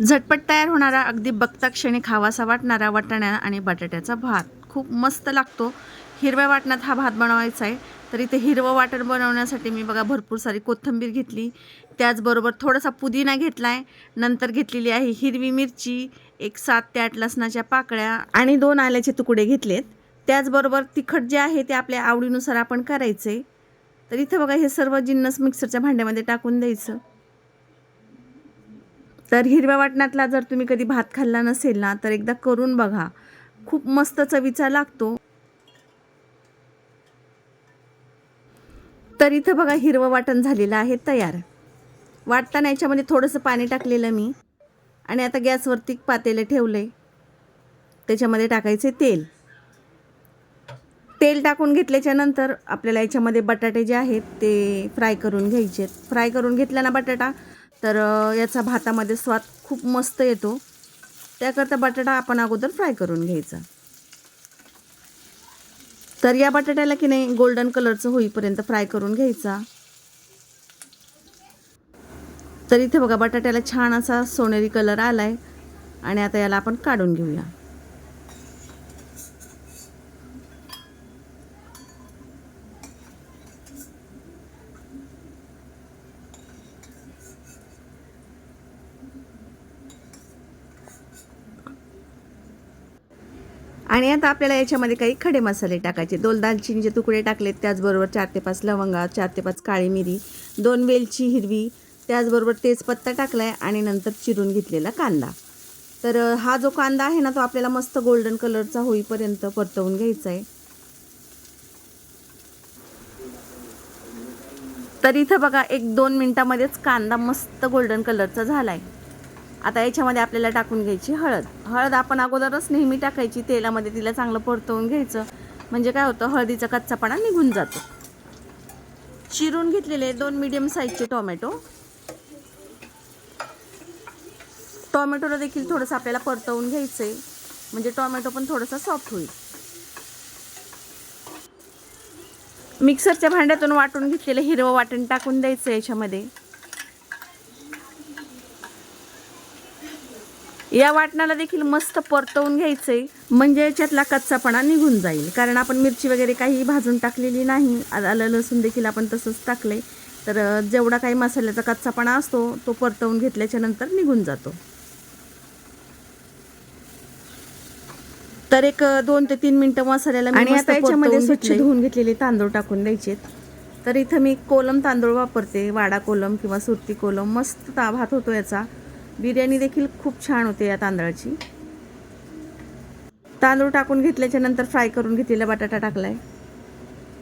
झटपट तयार होणारा अगदी बघता क्षणी खावासा वाटणारा वाटाणा आणि बटाट्याचा भात. खूप मस्त लागतो. हिरव्या वाटणात हा भात बनवायचा आहे. तर इथे हिरवं वाटण बनवण्यासाठी मी बघा भरपूर सारी कोथिंबीर घेतली. त्याचबरोबर थोडासा पुदिना घेतला आहे नंतर घेतलेली आहे हिरवी मिरची एक सात ते आठ लसणाच्या पाकळ्या आणि दोन आल्याचे तुकडे घेतलेत. त्याचबरोबर तिखट जे आहे ते आपल्या आवडीनुसार आपण करायचे तर इथे बघा हे सर्व जिन्नस मिक्सरच्या भांड्यामध्ये टाकून द्यायचं. तर हिरव्या वाटणातला जर तुम्ही कधी भात खाल्ला नसेल ना तर एकदा करून बघा. खूप मस्त चवीचा लागतो. तर इथं बघा हिरवं वाटण झालेलं आहे तयार. वाटताना याच्यामध्ये थोडंसं पाणी टाकलेलं मी. आणि आता गॅसवरती पातेलं ठेवलं. त्याच्यामध्ये टाकायचे तेल. तेल टाकून घेतल्याच्या नंतर आपल्याला याच्यामध्ये बटाटे जे आहेत ते फ्राय करून घ्यायचे फ्राय करून घेतल्या ना बटाटा तर याचा भातामध्ये स्वाद खूप मस्त येतो. त्याकरता बटाटा आपण अगोदर फ्राय करून घ्यायचा. तर या बटाट्याला की नाही गोल्डन कलरचं होईपर्यंत फ्राय करून घ्यायचा. तर इथे बघा बटाट्याला छान असा सोनेरी कलर आलाय. आणि आता याला आपण काढून घेऊया. आणि आता आपल्याला याच्यामध्ये काही खडे मसाले टाकायचे. दोन दालचिनीचे तुकडे टाकलेत त्याचबरोबर चार ते पाच लवंगा चार ते पाच काळी मिरी दोन वेलची हिरवी त्याचबरोबर तेजपत्ता टाकला आहे आणि नंतर चिरून घेतलेला कांदा. तर हा जो कांदा आहे ना तो आपल्याला मस्त गोल्डन कलरचा होईपर्यंत परतवून घ्यायचा आहे तर इथं बघा एक दोन मिनटामध्येच कांदा मस्त गोल्डन कलरचा झाला आहे आता याच्यामध्ये आपल्याला टाकून घ्यायची हळद. हळद आपण अगोदरच नेहमी टाकायची तेलामध्ये तिला चांगलं परतवून घ्यायचं. म्हणजे काय होतं हळदीचा कच्चापणा निघून जातो. चिरून घेतलेले दोन मिडियम साईजचे टोमॅटो टोमॅटोला देखील थोडंसं आपल्याला परतवून घ्यायचं आहे म्हणजे टोमॅटो पण थोडंसं सॉफ्ट होईल. मिक्सरच्या भांड्यातून वाटून घेतलेलं हिरवं वाटण टाकून द्यायचं याच्यामध्ये. या वाटणाला देखील मस्त परतवून घ्यायचंय. म्हणजे याच्यातला कच्चापणा निघून जाईल. कारण आपण मिरची वगैरे काही भाजून टाकलेली नाही. आलं लसूण देखील आपण तसंच टाकलंय. तर जेवढा काही मसाल्याचा कच्चापणा असतो तो परतवून घेतल्याच्या नंतर निघून जातो. तर एक दोन ते तीन मिनिटं मसाल्याला आणि आता याच्यामध्ये स्वच्छ धुवून घेतलेले तांदूळ टाकून द्यायचे. तर इथं मी कोलम तांदूळ वापरते. वाडा कोलम किंवा सुरती कोलम. मस्त ता भात होतो याचा. बिर्याणी देखील खूप छान होते या तांदळाची. तांदूळ टाकून घेतल्याच्या नंतर फ्राय करून घेतलेला बटाटा टाकलाय.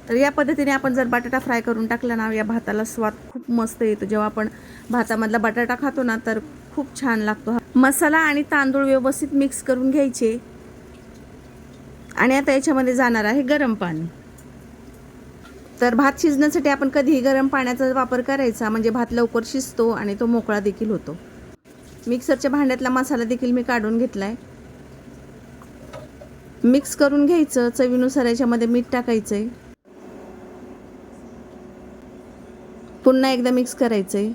तर या पद्धतीने आपण जर बटाटा फ्राय करून टाकला ना या भाताला स्वाद खूप मस्त येतो. जेव्हा आपण भातामधला बटाटा खातो ना तर खूप छान लागतो मसाला आणि तांदूळ व्यवस्थित मिक्स करून घ्यायचे. आणि आता याच्यामध्ये जाणार आहे गरम पाणी. तर भात शिजण्यासाठी आपण कधीही गरम पाण्याचा वापर करायचा म्हणजे भात लवकर शिजतो आणि तो मोकळा देखील होतो. मिक्सरच्या भांड्यातला मसाला देखील मी काढून घेतला आहे मिक्स करून घ्यायचं चवीनुसार याच्यामध्ये मीठ टाकायचं आहे पुन्हा एकदा मिक्स करायचं आहे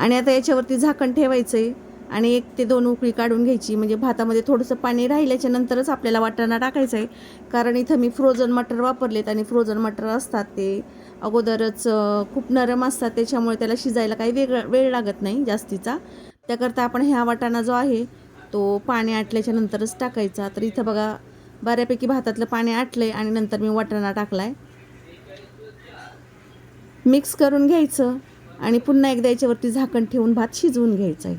आणि आता याच्यावरती झाकण ठेवायचं आहे आणि एक ते दोन उकळी काढून घ्यायची. म्हणजे भातामध्ये थोडंसं पाणी राहिल्याच्या नंतरच आपल्याला वाटाणा टाकायचं आहे कारण इथं मी फ्रोझन मटर वापरलेत आणि फ्रोझन मटर असतात ते अगोदरच खूप नरम असतात. त्याच्यामुळे त्याला शिजायला काही वेगळा वेळ लागत नाही जास्तीचा. त्याकरता आपण ह्या वाटाणा जो आहे तो पाणी आटल्याच्या नंतरच टाकायचा. तर इथं बघा बऱ्यापैकी भातातलं पाणी आटलंय आणि नंतर मी वाटाणा टाकलाय. मिक्स करून घ्यायचं आणि पुन्हा एकदा याच्यावरती झाकण ठेवून भात शिजवून घ्यायचा आहे.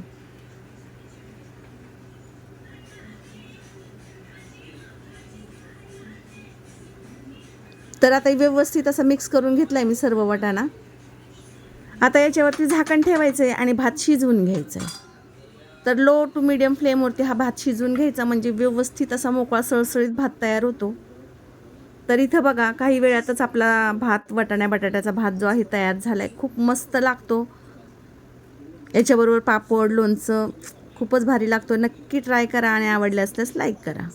तर आता व्यवस्थित असं मिक्स करून घेतलाय मी सर्व वाटाणा. आता याच्यावरती झाकण ठेवायचं आहे आणि भात शिजवून घ्यायचं आहे तर लो टू मिडियम फ्लेमवरती हा भात शिजवून घ्यायचा म्हणजे व्यवस्थित असा मोकळा सळसळीत भात तयार होतो. तर इथं बघा काही वेळातच आपला भात वटाण्या बटाट्याचा भात जो आहे तयार झाला आहे खूप मस्त लागतो. याच्याबरोबर पापड लोणचं खूपच भारी लागतो. नक्की ट्राय करा आणि आवडले असल्यास लाईक करा.